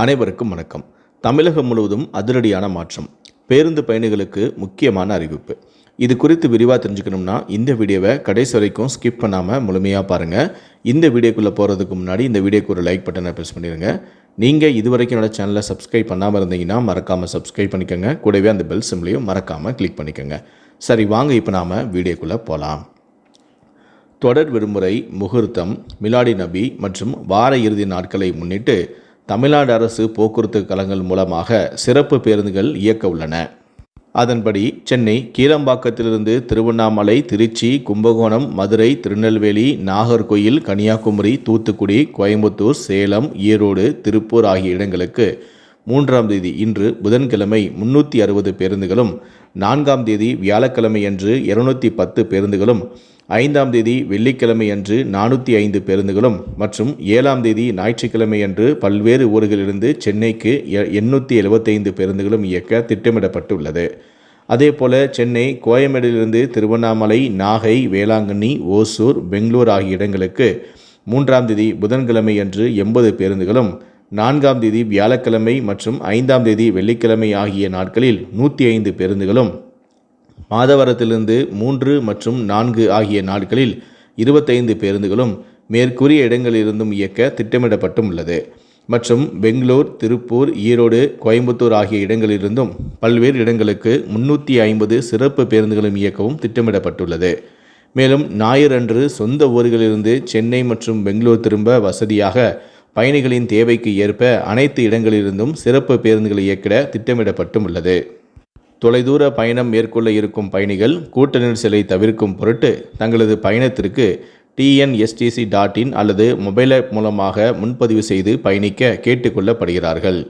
அனைவருக்கும் வணக்கம். தமிழகம் முழுவதும் அதிரடியான மாற்றம். பேருந்து பயணிகளுக்கு முக்கியமான அறிவிப்பு. இது குறித்து விரிவாக தெரிஞ்சுக்கணும்னா இந்த வீடியோவை கடைசி வரைக்கும் ஸ்கிப் பண்ணாமல் முழுமையாக பாருங்கள் இந்த வீடியோக்குள்ளே போகிறதுக்கு முன்னாடி இந்த வீடியோக்கு ஒரு லைக் பட்டனை ப்ரெஸ் பண்ணிடுங்க நீங்கள் இது வரைக்கும் என்னோட சேனலை சப்ஸ்கிரைப் பண்ணாமல் இருந்தீங்கன்னா மறக்காமல் சப்ஸ்கிரைப் பண்ணிக்கோங்க. கூடவே அந்த பெல் சிம்லையும் மறக்காமல் கிளிக் பண்ணிக்கோங்க. சரி வாங்க இப்போ நாம் வீடியோக்குள்ளே போகலாம் தொடர் விடுமுறை முகூர்த்தம் மிலாடி நபி மற்றும் வார இறுதி நாட்களை முன்னிட்டு தமிழ்நாடு அரசு போக்குவரத்து கழகங்கள் மூலமாக சிறப்பு பேருந்துகள் இயக்க உள்ளன. அதன்படி சென்னை கீழம்பாக்கத்திலிருந்து திருவண்ணாமலை திருச்சி கும்பகோணம் மதுரை திருநெல்வேலி நாகர்கோயில் கன்னியாகுமரி தூத்துக்குடி கோயம்புத்தூர் சேலம் ஈரோடு திருப்பூர் ஆகிய இடங்களுக்கு மூன்றாம் தேதி இன்று புதன்கிழமை முன்னூற்றி அறுபது பேருந்துகளும் நான்காம் தேதி வியாழக்கிழமையன்று இருநூற்றி பத்து பேருந்துகளும் ஐந்தாம் தேதி வெள்ளிக்கிழமையன்று நானூற்றி ஐந்து பேருந்துகளும் மற்றும் ஏழாம் தேதி ஞாயிற்றுக்கிழமையன்று பல்வேறு ஊர்களிலிருந்து சென்னைக்கு எ- எண்ணூற்றி எழுபத்தைந்து பேருந்துகளும் இயக்க திட்டமிடப்பட்டுள்ளது. அதேபோல சென்னை கோயம்பேடிலிருந்து திருவண்ணாமலை நாகை வேளாங்கண்ணி ஓசூர் பெங்களூர் ஆகிய இடங்களுக்கு மூன்றாம் தேதி புதன்கிழமை அன்று எண்பது பேருந்துகளும் நான்காம் தேதி வியாழக்கிழமை மற்றும் ஐந்தாம் தேதி வெள்ளிக்கிழமை ஆகிய நாட்களில் நூற்றி ஐந்து பேருந்துகளும் மாதவரத்திலிருந்து மூன்று மற்றும் நான்கு ஆகிய நாட்களில் இருபத்தைந்து பேருந்துகளும் மேற்கூறிய இடங்களிலிருந்தும் இயக்க திட்டமிடப்பட்டும் உள்ளது. மற்றும் பெங்களூர் திருப்பூர் ஈரோடு கோயம்புத்தூர் ஆகிய இடங்களிலிருந்தும் பல்வேறு இடங்களுக்கு முன்னூற்றி ஐம்பது சிறப்பு பேருந்துகளும் இயக்கவும் திட்டமிடப்பட்டுள்ளது. மேலும் ஞாயிறன்று சொந்த ஊர்களிலிருந்து சென்னை மற்றும் பெங்களூர் திரும்ப வசதியாக பயணிகளின் தேவைக்கு ஏற்ப அனைத்து இடங்களிலிருந்தும் சிறப்பு பேருந்துகளை இயக்கிட திட்டமிடப்பட்டும் உள்ளது. தொலைதூர பயணம் மேற்கொள்ள இருக்கும் பயணிகள் கூட்ட நெரிசலை தவிர்க்கும் பொருட்டு தங்களது பயணத்திற்கு டிஎன்எஸ்டிசி டாட் இன் அல்லது மொபைல் ஆப் மூலமாக முன்பதிவு செய்து பயணிக்க கேட்டுக்கொள்ளப்படுகிறார்கள்.